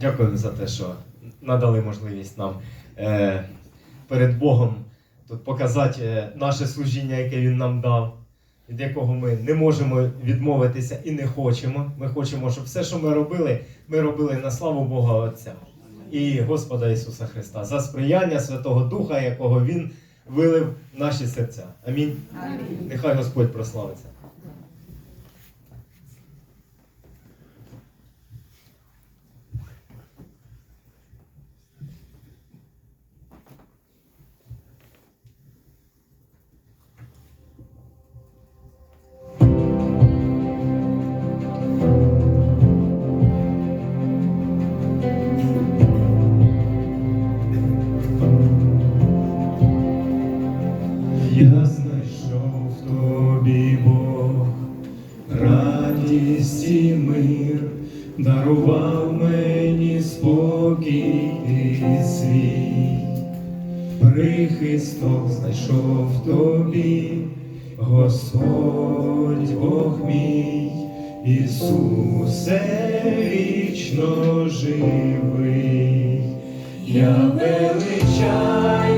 Дякую за те, що надали можливість нам е, перед Богом тут показати е, наше служіння, яке Він нам дав, від якого ми не можемо відмовитися і не хочемо. Ми хочемо, щоб все, що ми робили, ми робили на славу Бога Отця і Господа Ісуса Христа за сприяння Святого Духа, якого Він вилив в наші серця. Амінь. Нехай Господь прославиться. Радість і мир, дарував мені спокій і свій, прихисток знайшов тобі, Господь Бог мій, Ісусе вічно живий, я величаю,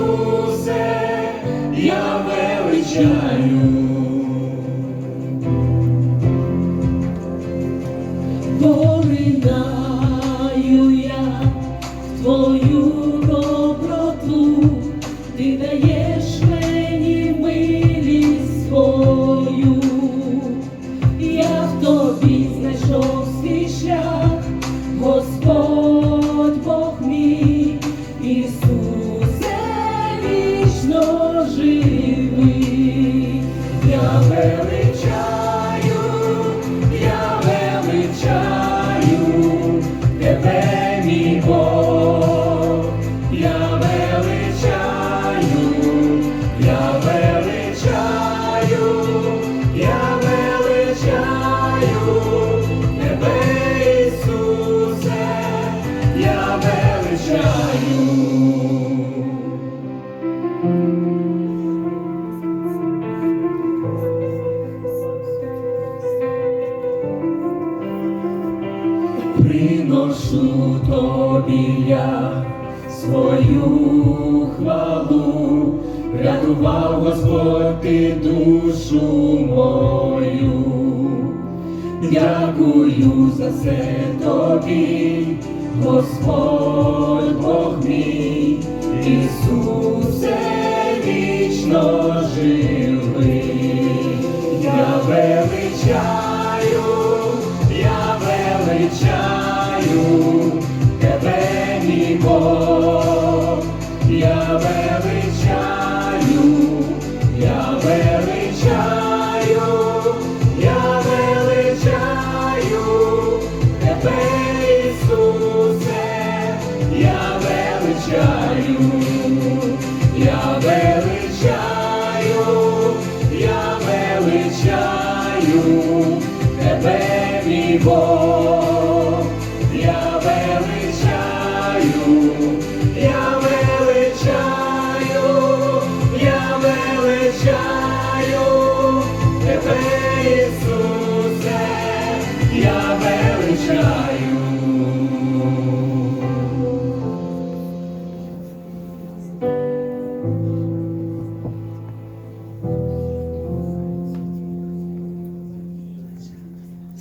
Ісусе, я величаю. Поринаю я в твою мій Бог, я величаю, я величаю, я величаю тебе, я величаю. Приношу тобі я свою хвалу, рятував Господь ти душу мою. Дякую за це тобі, Господь Бог мій, Ісусе вічно живий. Я величаю, я величаю тебе, мій я величаю, я величаю, я величаю тебе, Ісусе, я величаю, я величаю, я величаю тебе, мій Бог,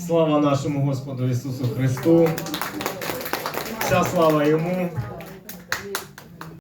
Слава нашому Господу Ісусу Христу. Вся слава Йому.